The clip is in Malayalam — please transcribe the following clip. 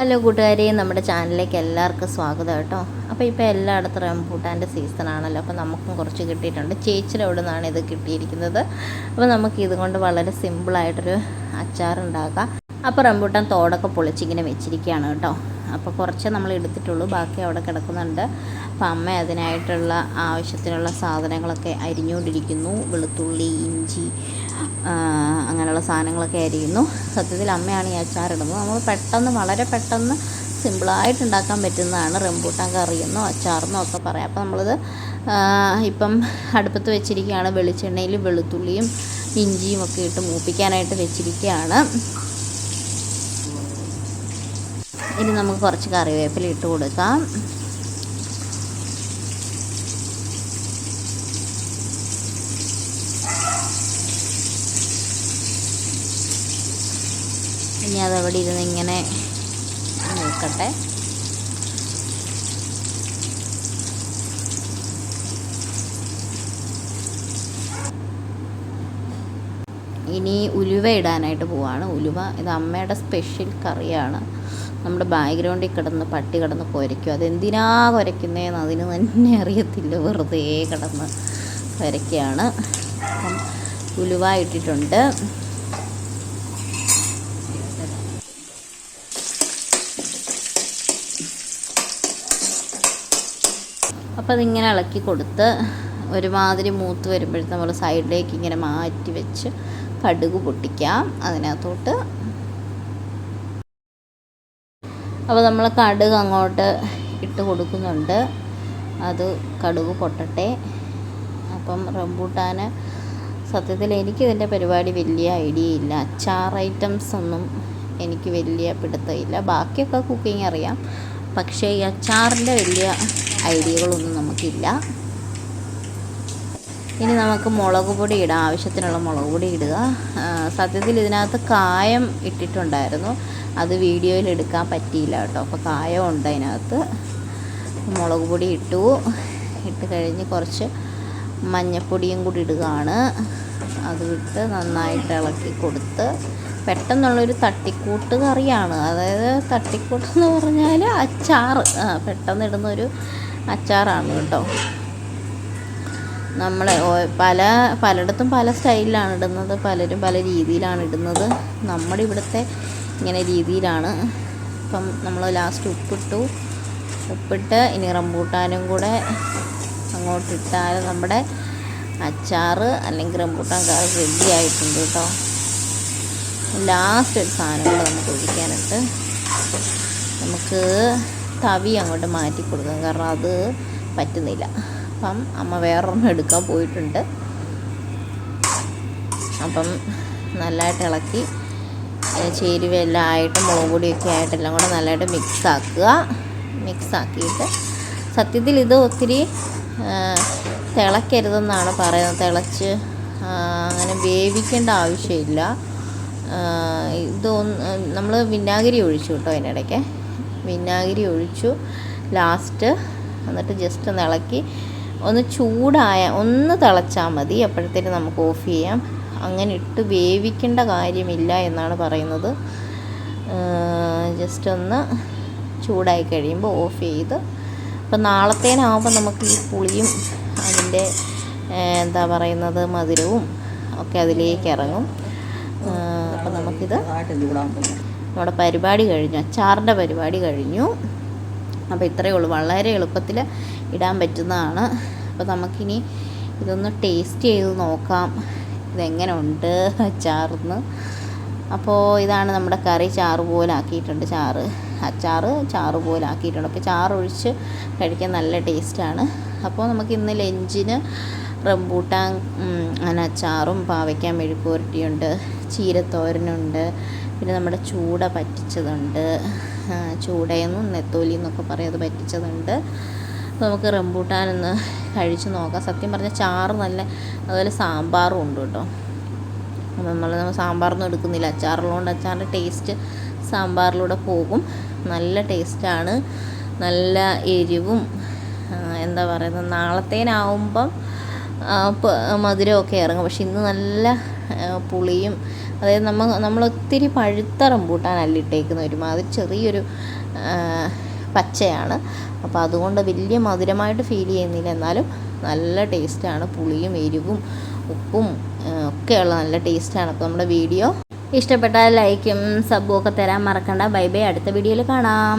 ഹലോ കൂട്ടുകാരെ നമ്മുടെ ചാനലിലേക്ക് എല്ലാവർക്കും സ്വാഗതം കേട്ടോ. അപ്പോൾ ഇപ്പോൾ എല്ലായിടത്തും റംബൂട്ടാന്റെ സീസണാണല്ലോ അപ്പോൾ നമുക്കും കുറച്ച് കിട്ടിയിട്ടുണ്ട്. ചേച്ചിയുടെ അവിടെ നിന്നാണ് ഇത് കിട്ടിയിരിക്കുന്നത്. അപ്പോൾ നമുക്ക് ഇതുകൊണ്ട് വളരെ സിമ്പിളായിട്ടൊരു അച്ചാർ ഉണ്ടാക്കാം. അപ്പോൾ റംബൂട്ടാൻ തോടൊക്കെ പൊളിച്ചിങ്ങനെ വെച്ചിരിക്കുകയാണ് കേട്ടോ. അപ്പോൾ കുറച്ച് നമ്മൾ എടുത്തിട്ടുള്ളൂ. ബാക്കി അവിടെ കിടക്കുന്നുണ്ട്. അപ്പോൾ അമ്മ അതിനായിട്ടുള്ള ആവശ്യത്തിനുള്ള സാധനങ്ങളൊക്കെ അരിഞ്ഞുകൊണ്ടിരിക്കുന്നു. വെളുത്തുള്ളി ഇഞ്ചി അങ്ങനെയുള്ള സാധനങ്ങളൊക്കെ അരിയുന്നു സത്യത്തിൽ അമ്മയാണ് ഈ അച്ചാറിടുന്നത് നമ്മൾ പെട്ടെന്ന് വളരെ പെട്ടെന്ന് സിമ്പിളായിട്ട് ഉണ്ടാക്കാൻ പറ്റുന്നതാണ് റംബൂട്ടാൻ കറിയെന്നോ അച്ചാറെന്നോ ഒക്കെ പറയാം. അപ്പോൾ നമ്മളിത് ഇപ്പം അടുപ്പത്ത് വെച്ചിരിക്കുകയാണ്. വെളിച്ചെണ്ണയിൽ വെളുത്തുള്ളിയും ഇഞ്ചിയും ഒക്കെ ഇട്ട് മൂപ്പിക്കാനായിട്ട് വെച്ചിരിക്കുകയാണ്. ഇനി നമുക്ക് കുറച്ച് കറിവേപ്പില ഇട്ട് കൊടുക്കാം. ഇനി അതവിടെ ഇരുന്ന് ഇങ്ങനെ നോക്കട്ടെ. ഇനി ഉലുവ ഇടാനായിട്ട് പോവാണ്. ഉലുവ ഇത് അമ്മയുടെ സ്പെഷ്യൽ കറിയാണ്. നമ്മുടെ ബാക്ക്ഗ്രൗണ്ടിൽ കിടന്ന് പട്ടി കിടന്ന് കുരയ്ക്കും അതെന്തിനാ കുരയ്ക്കുന്നതെന്ന് അതിന് തന്നെ അറിയത്തില്ല. വെറുതെ കിടന്ന് കുരയ്ക്കുകയാണ് ഉലുവ ഇട്ടിട്ടുണ്ട്. അപ്പോൾ അതിങ്ങനെ ഇളക്കി കൊടുത്ത് ഒരുമാതിരി മൂത്ത് വരുമ്പോഴത്തെ നമ്മൾ സൈഡിലേക്ക് ഇങ്ങനെ മാറ്റി വെച്ച് കടുക് പൊട്ടിക്കാം. അതിനകത്തോട്ട് അപ്പോൾ നമ്മൾ കടുക് അങ്ങോട്ട് ഇട്ട് കൊടുക്കുന്നുണ്ട്. അത് കടുക് പൊട്ടട്ടെ. അപ്പം റംബൂട്ടാന് സത്യത്തിൽ എനിക്കിതിന്റെ പരിപാടി വലിയ ഐഡിയ ഇല്ല. അച്ചാർ ഐറ്റംസ് ഒന്നും എനിക്ക് വലിയ പിടുത്തമില്ല ബാക്കിയൊക്കെ കുക്കിംഗ് അറിയാം. പക്ഷേ ഈ അച്ചാറിന്റെ വലിയ ഐഡിയകളൊന്നും നമുക്കില്ല. ഇനി നമുക്ക് മുളക് പൊടി ഇടാം. ആവശ്യത്തിനുള്ള മുളക് പൊടി ഇടുക. സത്യത്തിൽ ഇതിനകത്ത് കായം ഇട്ടിട്ടുണ്ടായിരുന്നു. അത് വീഡിയോയിൽ എടുക്കാൻ പറ്റിയില്ല കേട്ടോ. അപ്പോൾ കായം ഉണ്ട് അതിനകത്ത്. മുളക് പൊടി ഇട്ടു. ഇട്ട് കഴിഞ്ഞ് കുറച്ച് മഞ്ഞപ്പൊടിയും കൂടി ഇടുകയാണ്. അത് വിട്ട് നന്നായിട്ട് ഇളക്കി കൊടുത്ത് പെട്ടെന്നുള്ളൊരു തട്ടിക്കൂട്ട് കറിയാണ്. അതായത് തട്ടിക്കൂട്ട് എന്ന് പറഞ്ഞാൽ അച്ചാറ് പെട്ടെന്നിടുന്നൊരു അച്ചാറാണ് കേട്ടോ. നമ്മൾ പല പലയിടത്തും പല സ്റ്റൈലിലാണ് ഇടുന്നത് പലരും പല രീതിയിലാണ് ഇടുന്നത്. നമ്മുടെ ഇവിടുത്തെ ഇങ്ങനെ രീതിയിലാണ്. ഇപ്പം നമ്മൾ ലാസ്റ്റ് ഉപ്പിട്ടു. ഉപ്പിട്ട് ഇനി റംബൂട്ടാനും കൂടെ അങ്ങോട്ടിട്ടാൽ നമ്മുടെ അച്ചാറ് അല്ലെങ്കിൽ റംബൂട്ടാൻ കറി റെഡി ആയിട്ടുണ്ട് കേട്ടോ. ലാസ്റ്റ് ഒരു സാധനം കൂടെ നമുക്ക് ഒഴിക്കാനിട്ട് നമുക്ക് തവി അങ്ങോട്ട് മാറ്റി കൊടുക്കാം. കാരണം അത് പറ്റുന്നില്ല. അപ്പം അമ്മ വേറൊരെണ്ണം എടുക്കാൻ പോയിട്ടുണ്ട്. അപ്പം നല്ലതായിട്ട് ഇളക്കി ചേരുവെല്ലാം ആയിട്ട് മുളക് പൊടിയൊക്കെ ആയിട്ട് എല്ലാം കൂടെ നല്ലതായിട്ട് മിക്സ് ആക്കുക. മിക്സ് ആക്കിയിട്ട് സത്യത്തിൽ ഇത് ഒത്തിരി തിളക്കരുതെന്നാണ് പറയുന്നത്. തിളച്ച് അങ്ങനെ വേവിക്കേണ്ട ആവശ്യമില്ല. ഇതൊന്ന് നമ്മൾ വിനാഗിരി ഒഴിച്ചു കേട്ടോ അതിനിടയ്ക്ക്. വിനാഗിരി ഒഴിച്ചു. ലാസ്റ്റ് എന്നിട്ട് ജസ്റ്റ് ഒന്ന് ഇളക്കി. ഒന്ന് ചൂടായ ഒന്ന് തിളച്ചാൽ മതി. അപ്പോഴത്തേന് നമുക്ക് ഓഫ് ചെയ്യാം. അങ്ങനെ ഇട്ട് വേവിക്കേണ്ട കാര്യമില്ല എന്നാണ് പറയുന്നത്. ജസ്റ്റ് ഒന്ന് ചൂടായി കഴിയുമ്പോൾ ഓഫ് ചെയ്ത്. അപ്പോൾ നാളത്തേനാവുമ്പോൾ നമുക്ക് ഈ പുളിയും അതിന്റെ എന്താ പറയുന്നത് മധുരവും ഒക്കെ അതിലേക്ക് ഇറങ്ങും. അപ്പോൾ നമുക്കിത് നമ്മുടെ പരിപാടി കഴിഞ്ഞു അച്ചാറിന്റെ പരിപാടി കഴിഞ്ഞു. അപ്പോൾ ഇത്രയേ ഉള്ളൂ. വളരെ എളുപ്പത്തിൽ ഇടാൻ പറ്റുന്നതാണ്. അപ്പോൾ നമുക്കിനി ഇതൊന്ന് ടേസ്റ്റ് ചെയ്ത് നോക്കാം. ഇതെങ്ങനെ ഉണ്ട് അച്ചാറിന്ന്. അപ്പോൾ ഇതാണ് നമ്മുടെ കറി ചാറ് പോലെ ആക്കിയിട്ടുണ്ട് ചാറ്. അച്ചാറ് ചാറ് പോലെ ആക്കിയിട്ടുണ്ട്. അപ്പോൾ ചാറ് ഒഴിച്ച് കഴിക്കാൻ നല്ല ടേസ്റ്റാണ്. അപ്പോൾ നമുക്ക് ഇന്ന് ലഞ്ചിന് റംബൂട്ടാൻ അച്ചാറും പാവയ്ക്കാൻ മെഴുക്കുവരട്ടിയുണ്ട് ചീരത്തോരനുണ്ട് പിന്നെ നമ്മുടെ ചൂട പറ്റിച്ചതുണ്ട്. ചൂടയെന്നും നെത്തോലി എന്നൊക്കെ പറയും അത് പറ്റിച്ചതുണ്ട്. നമുക്ക് റംബൂട്ടാൻ ഒന്ന് കഴിച്ച് നോക്കാം. സത്യം പറഞ്ഞാൽ ചാറ് നല്ല അതുപോലെ സാമ്പാറും ഉണ്ട് കേട്ടോ. നമ്മൾ നമ്മൾ സാമ്പാറൊന്നും എടുക്കുന്നില്ല. അച്ചാറുള്ളതുകൊണ്ട് അച്ചാറിന്റെ ടേസ്റ്റ് സാമ്പാറിലൂടെ പോകും. നല്ല ടേസ്റ്റാണ് നല്ല എരിവും എന്താ പറയുന്നത് നാളത്തേനാവുമ്പം മധുരമൊക്കെ ഇറങ്ങും. പക്ഷെ ഇന്ന് നല്ല പുളിയും അതായത് നമ്മൾ ഒത്തിരി പഴുത്ത റംബൂട്ടാനല്ല ഇട്ടേക്കുന്ന ഒരുമാതിരി ചെറിയൊരു പച്ചയാണ്. അപ്പോൾ അതുകൊണ്ട് വലിയ മധുരമായിട്ട് ഫീൽ ചെയ്യുന്നില്ല. എന്നാലും നല്ല ടേസ്റ്റാണ് പുളിയും എരിവും ഉപ്പും ഒക്കെയുള്ള നല്ല ടേസ്റ്റാണ് അപ്പോൾ നമ്മുടെ വീഡിയോ ഇഷ്ടപ്പെട്ടാൽ ലൈക്കും സബും ഒക്കെ തരാൻ മറക്കണ്ട. Bye bye. അടുത്ത വീഡിയോയിൽ കാണാം.